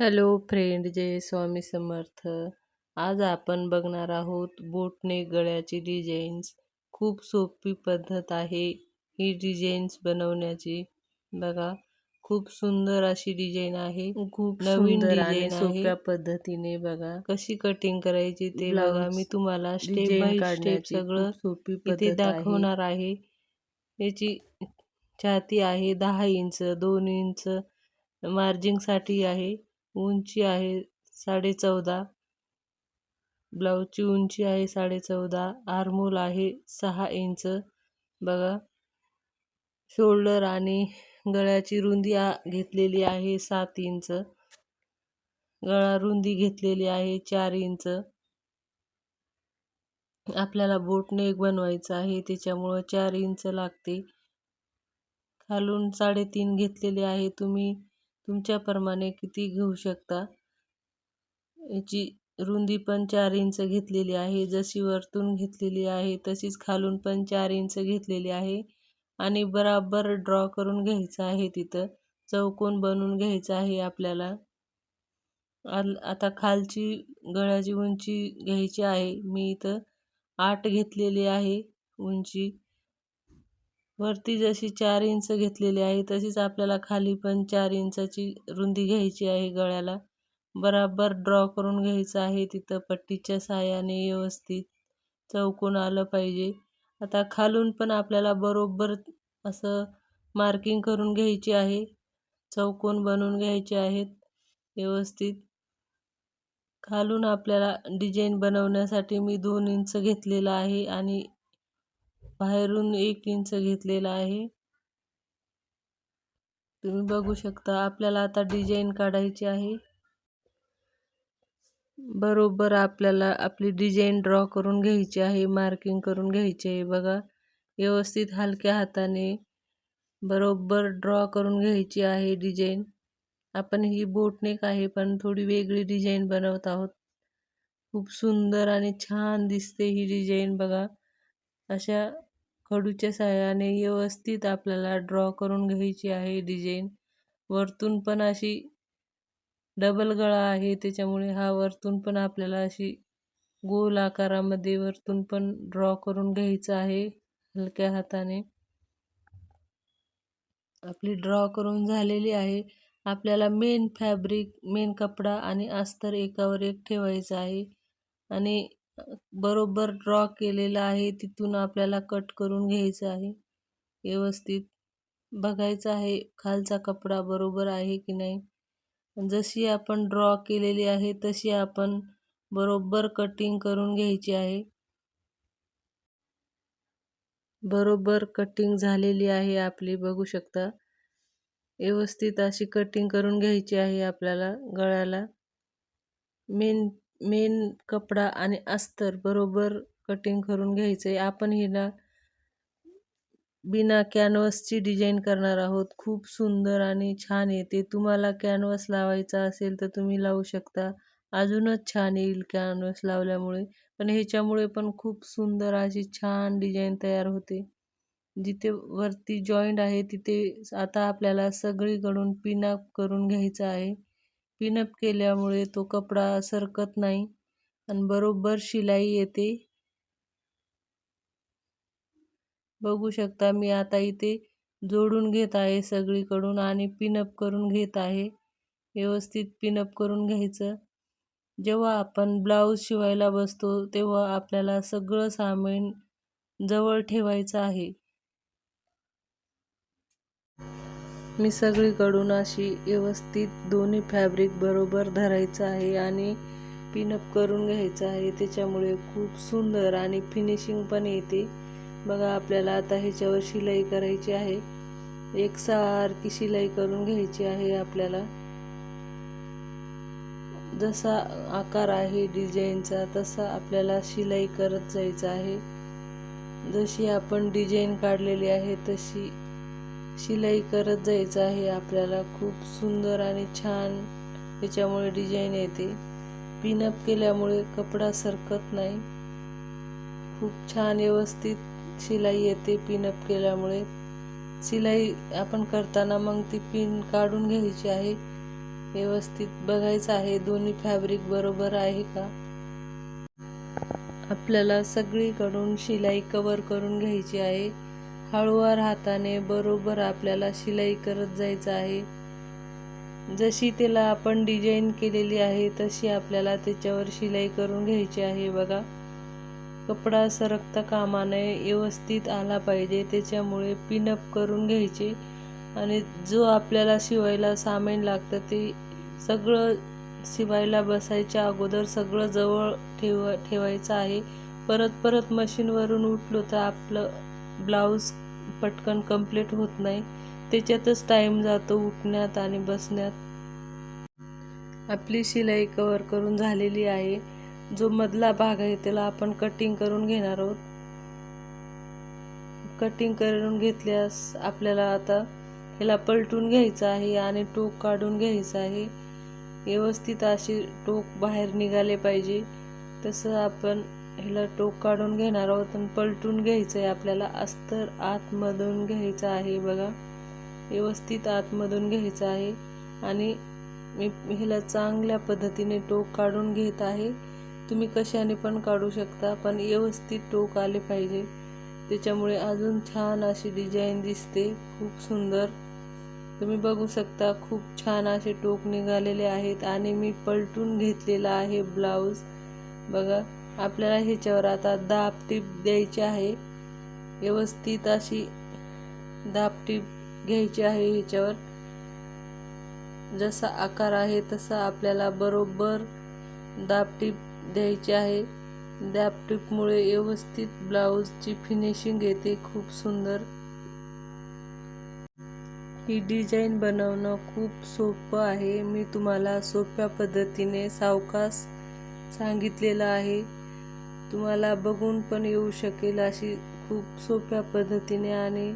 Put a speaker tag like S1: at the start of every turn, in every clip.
S1: Hello friend जय स्वामी समर्थ. आज आपण बघणार आहोत बोटने गळ्याची डिझाईन्स खूप सोपी पद्धत आहे ही डिझाईन्स बनवण्याची. बघा खूप सुंदर अशी डिझाईन आहे. खूप नवीन डिझाईन सोप्या पद्धतीने बघा. कशी कटिंग करायची ते बघा. मी तुम्हाला स्टेप बाय स्टेप सगळं सोपी इथे दाखवणार आहे. याची छाती आहे दहा इंच दोन इंच मार्जिंगसाठी आहे. उंची आहे साडे चौदा. ब्लाऊजची उंची आहे साडे चौदा. आहे सहा इंच. बघा. शोल्डर आणि गळ्याची रुंदी घेतलेली आहे सात इंच. गळा रुंदी घेतलेली आहे चार इंच. आपल्याला बोटनेक बनवायचं आहे त्याच्यामुळं चार इंच लागते. खालून साडेतीन घेतलेले आहे तुम्ही. तुमच्याप्रमाणे किती घेऊ शकता? याची रुंदी पण चार इंच घेतलेली आहे. जशी वरतून घेतलेली आहे तशीच खालून पण चार इंच घेतलेली आहे. आणि बराबर ड्रॉ करून घ्यायचं आहे तिथं. चौकोन बनवून घ्यायचं आहे आपल्याला. आता खालची गळ्याची उंची घ्यायची आहे. मी इथं आठ घेतलेली आहे उंची. वरती जशी चार इंच घेतलेली आहे तशीच आपल्याला खाली पण चार इंचाची रुंदी घ्यायची आहे गळ्याला. बराबर ड्रॉ करून घ्यायचं आहे तिथं पट्टीच्या साह्याने व्यवस्थित चौकोन आलं पाहिजे. आता खालून पण आपल्याला बरोबर असं मार्किंग करून घ्यायची आहे. चौकोन बनवून घ्यायचे आहेत व्यवस्थित. खालून आपल्याला डिझाईन बनवण्यासाठी मी दोन इंच घेतलेलं आहे आणि बाहेरून एक इंच घेतलेला आहे. तुम्ही बघू शकता आपल्याला आता डिझाईन काढायची आहे. बरोबर आपल्याला आपली डिझाईन ड्रॉ करून घ्यायची आहे मार्किंग करून घ्यायची आहे बघा. व्यवस्थित हलक्या हाताने बरोबर ड्रॉ करून घ्यायची आहे डिझाईन. आपण ही बोटनेक आहे पण थोडी वेगळी डिझाईन बनवत आहोत. खूप सुंदर आणि छान दिसते ही डिझाईन बघा. अशा खडूच्या सहाय्याने व्यवस्थित आपल्याला ड्रॉ करून घ्यायची आहे डिझाईन वरतून पण अशी डबल गळा आहे त्याच्यामुळे हा वरतून पण आपल्याला अशी गोल आकारामध्ये वरतून पण ड्रॉ करून घ्यायचं आहे हलक्या हाताने. आपली ड्रॉ करून झालेली आहे. आपल्याला मेन फॅब्रिक मेन कपडा आणि अस्तर एकावर एक ठेवायचं आहे. आणि बरोबर ड्रॉ केलेला आहे तिथून आपल्याला कट करून घ्यायचं आहे. व्यवस्थित बघायचं आहे खालचा कपडा बरोबर आहे की नाही. जशी आपण ड्रॉ केलेली आहे तशी आपण बरोबर कटिंग करून घ्यायची आहे. बरोबर कटिंग झालेली आहे आपली बघू शकता. व्यवस्थित अशी कटिंग करून घ्यायची आहे आपल्याला गळ्याला. मेन मेन कपडा आणि अस्तर बरोबर कटिंग करून घ्यायचं. आहे आपण हिला बिना कॅनव्हसची डिझाईन करणार आहोत. खूप सुंदर आणि छान येते तुम्हाला कॅनव्हस लावायचा असेल तर तुम्ही लावू शकता. अजूनच छान येईल कॅनव्हस लावल्यामुळे. पण ह्याच्यामुळे पण खूप सुंदर अशी छान डिझाईन तयार होते. जिथे वरती जॉईंट आहे तिथे आता आपल्याला सगळीकडून पिनअप करून घ्यायचं आहे. पिनअप केल्यामुळे तो कपडा सरकत नाही आणि बरोबर शिलाई येते. बघू शकता मी आता इथे जोडून घेत आहे सगळीकडून आणि पिनअप करून घेत आहे. व्यवस्थित पिनअप करून घ्यायचं. जेव्हा आपण ब्लाऊज शिवायला बसतो तेव्हा आपल्याला सगळं सामान जवळ ठेवायचं आहे. मी सगळीकडून अशी व्यवस्थित दोन्ही फॅब्रिक बरोबर धरायचं आहे आणि पिनअप करून घ्यायचं आहे. त्याच्यामुळे खूप सुंदर आणि फिनिशिंग पण येते. बघा आपल्याला आता ह्याच्यावर शिलाई करायची आहे. एकसारखी शिलाई करून घ्यायची आहे आपल्याला. जसा आकार आहे डिझाईनचा तसा आपल्याला शिलाई करत जायचं आहे. जशी आपण डिझाईन काढलेली आहे तशी शिलाई करत जायचं आहे. आपल्याला खूप सुंदर आणि छान त्याच्यामुळे डिझाईन येते. पिनअप केल्यामुळे कपडा सरकत नाही. खूप छान व्यवस्थित शिलाई येते पिनअप केल्यामुळे. शिलाई आपण करताना मग ती पिन काढून घ्यायची आहे. व्यवस्थित बघायचं आहे दोन्ही फॅब्रिक बरोबर आहे का? आपल्याला सगळीकडून शिलाई कवर करून घ्यायची आहे. हळूवार हाताने बरोबर आपल्याला शिलाई करत जायचं आहे. जशी त्याला आपण डिझाईन केलेली आहे तशी आपल्याला त्याच्यावर शिलाई करून घ्यायची आहे बघा. कपडा सरकता कामाने व्यवस्थित आला पाहिजे त्याच्यामुळे पिनअप करून घ्यायचे आणि जो आपल्याला शिवायला सामान लागतं ते सगळं शिवायला बसायच्या अगोदर सगळं जवळ ठेव ठेवायचं आहे. परत परत मशीनवरून उठलो तर आपलं ब्लाऊज पटकन कंप्लीट होत नाही. त्याच्यातच टाईम जातो उठण्यात आणि बसण्यात. आपली शिलाई कवर करून झालेली आहे. जो मधला भाग आहे त्याला आपण कटिंग करून घेणार आहोत. कटिंग करून घेतल्यास आपल्याला आता ह्याला पलटून घ्यायचं आहे आणि टोक काढून घ्यायचं आहे. व्यवस्थित अशी टोक बाहेर निघाले पाहिजे. तसं आपण ह्याला टोक काढून घेणार आहोत आणि पलटून घ्यायचं आहे आपल्याला अस्तर आतमधून घ्यायचं आहे बघा. व्यवस्थित आतमधून घ्यायचं आहे. आणि मी ह्याला चांगल्या पद्धतीने टोक काढून घेत आहे. तुम्ही कशाने पण काढू शकता पण व्यवस्थित टोक आले पाहिजे. त्याच्यामुळे अजून छान अशी डिझाईन दिसते. खूप सुंदर. तुम्ही बघू शकता खूप छान असे टोक निघालेले आहेत. आणि मी पलटून घेतलेला आहे ब्लाऊज बघा. आपल्याला ह्याच्यावर आता दाब टीप द्यायची आहे. व्यवस्थित अशी दाब टीप घ्यायची आहे ह्याच्यावर. जसा आकार आहे तसा आपल्याला बरोबर दाब टीप द्यायची आहे. दाब टीपमुळे व्यवस्थित ब्लाऊजची फिनिशिंग येते खूप सुंदर. ही डिझाईन बनवणं खूप सोपं आहे. मी तुम्हाला सोप्या पद्धतीने सावकाश सांगितलेलं आहे. तुम्हाला बघून पण येऊ शकेल अशी खूप सोप्या पद्धतीने आणि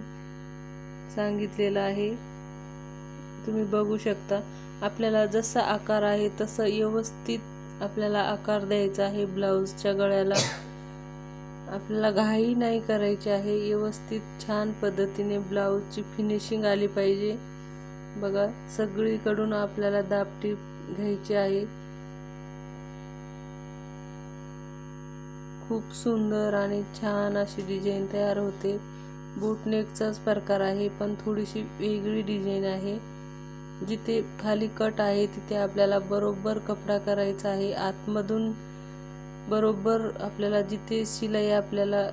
S1: सांगितलेलं आहे. तुम्ही बघू शकता. आपल्याला जसा आकार आहे तसं व्यवस्थित आपल्याला आकार द्यायचा आहे ब्लाऊजच्या गळ्याला. आपल्याला घाई नाही करायची आहे. व्यवस्थित छान पद्धतीने ब्लाऊजची फिनिशिंग आली पाहिजे. बघा सगळीकडून आपल्याला दापटीप घ्यायची आहे. खूप सुंदर आणि छान अशी डिझाईन तयार होते. बूटनेकचाच प्रकार आहे पण थोडीशी वेगळी डिझाईन आहे. जिथे खाली कट आहे तिथे आपल्याला बरोबर कपडा करायचा आहे. आतमधून बरोबर आपल्याला जिथे शिलाई आपल्याला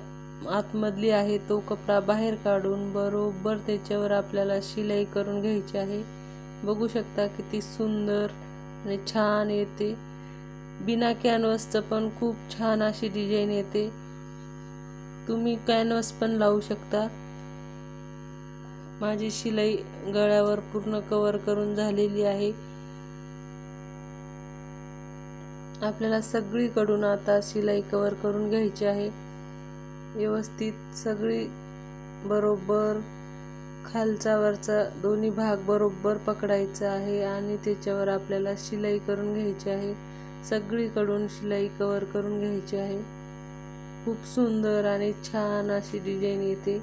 S1: आतमधली आहे तो कपडा बाहेर काढून बरोबर त्याच्यावर आपल्याला शिलाई करून घ्यायची आहे. बघू शकता किती सुंदर आणि छान येते. बिना कॅनव्हसचं पण खूप छान अशी डिझाईन येते. तुम्ही कॅनव्हस पण लावू शकता. माझी शिलाई गळ्यावर पूर्ण कवर करून झालेली आहे. आपल्याला सगळीकडून आता शिलाई कवर करून घ्यायची आहे. व्यवस्थित सगळी बरोबर खालचा वरचा दोन्ही भाग बरोबर पकडायचा आहे आणि त्याच्यावर आपल्याला शिलाई करून घ्यायची आहे. सगळीकडून शिलाई कवर करून घ्यायची आहे. खूप सुंदर आणि छान अशी डिझाईन येते.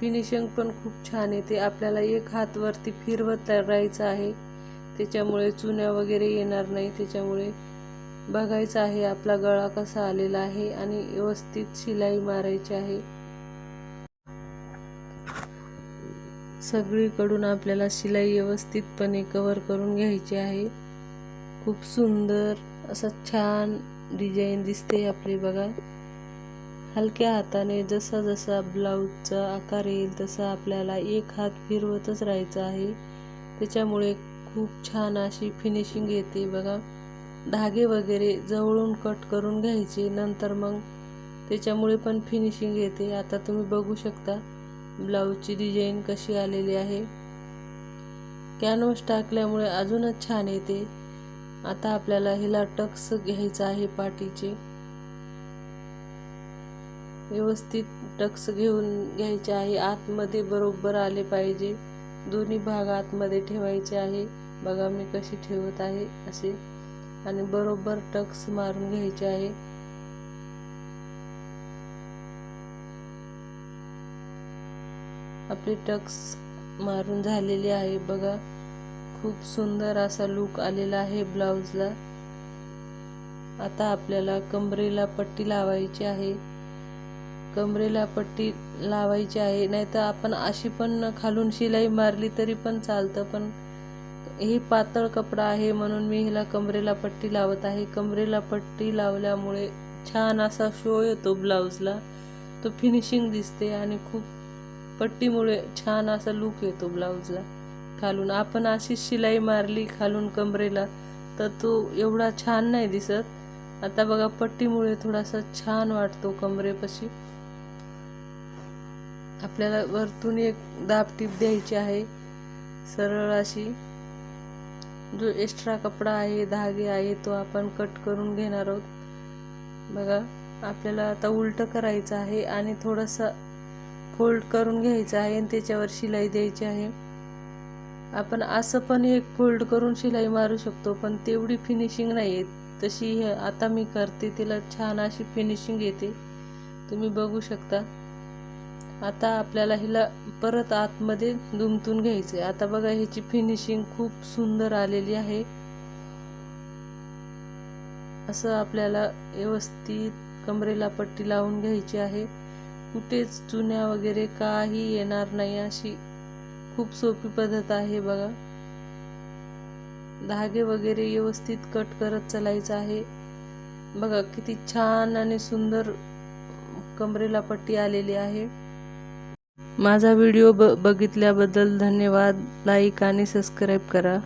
S1: फिनिशिंग पण खूप छान येते. आपल्याला एक हात वरती फिरवत राहायचं आहे. त्याच्यामुळे चुन्या वगैरे येणार नाही. त्याच्यामुळे बघायचं आहे आपला गळा कसा आलेला आहे आणि व्यवस्थित शिलाई मारायची आहे. सगळीकडून आपल्याला शिलाई व्यवस्थितपणे कवर करून घ्यायची आहे. खूप सुंदर असं छान डिझाईन दिसते आपली बघा. हलक्या हाताने जसा जसा ब्लाऊजचा आकार येईल तसा आपल्याला एक हात फिरवतच राहायचा आहे. त्याच्यामुळे खूप छान अशी फिनिशिंग येते बघा. धागे वगैरे जवळून कट करून घ्यायचे नंतर मग त्याच्यामुळे पण फिनिशिंग येते. आता तुम्ही बघू शकता ब्लाऊजची डिझाईन कशी आलेली आहे. कॅनव्हस टाकल्यामुळे अजूनच छान येते. आता आपल्याला हिला टक्स घ्यायचा आहे पाठीचे व्यवस्थित टक्स घेऊन घ्यायचे आहे. आतमध्ये बरोबर आले पाहिजे. दोन्ही भाग आतमध्ये ठेवायचे आहे. बघा मी कशी ठेवत आहे असे. आणि बरोबर टक्स मारून घ्यायचे आहे. आपले टक्स मारून झालेले आहे. बघा. खूप सुंदर असा लूक आलेला आहे ब्लाऊजला आता आपल्याला कमरेला पट्टी लावायची आहे. कमरेला पट्टी लावायची आहे. नाहीतर आपण अशी पण खालून शिलाई मारली तरी पण चालतं. पण हे पातळ कपडा आहे म्हणून मी हिला कमरेला पट्टी लावत आहे. कमरेला पट्टी लावल्यामुळे छान असा शो येतो ब्लाऊजला तो फिनिशिंग दिसते आणि खूप पट्टीमुळे छान असा लूक येतो ब्लाऊजला खालून. आपण अशी शिलाई मारली खालून कमरेला तर तो एवढा छान नाही दिसत. आता बघा पट्टीमुळे थोडासा छान वाटतो कमरेपाशी. आपल्याला वरतून एक दाब टीप द्यायची आहे सरळ अशी. जो एक्स्ट्रा कपडा आहे धागे आहे तो आपण कट करून घेणार आहोत. बघा आपल्याला आता उलट करायचं आहे आणि थोडंसं फोल्ड करून घ्यायचं आहे आणि त्याच्यावर शिलाई द्यायची आहे. आपण असं पण एक फोल्ड करून शिलाई मारू शकतो पण तेवढी फिनिशिंग नाही येत तशी हे आता मी करते तिला छान अशी फिनिशिंग येते. तुम्ही बघू शकता. आता आपल्याला हिला परत आतमध्ये दुमतून घ्यायचं आहे आता बघा ह्याची फिनिशिंग खूप सुंदर आलेली आहे. असं आपल्याला व्यवस्थित कमरेला पट्टी लावून घ्यायची आहे. कुठेच चुन्या वगैरे काही येणार नाही अशी खूप सोपी पद्धत आहे बघा. धागे वगैरे व्यवस्थित कट करत चालायचं आहे. बघा किती छान आणि सुंदर कमरेला पट्टी आलेली आहे. माझा व्हिडिओ ब बघितल्याबद्दल धन्यवाद. लाईक आणि सबस्क्राईब करा.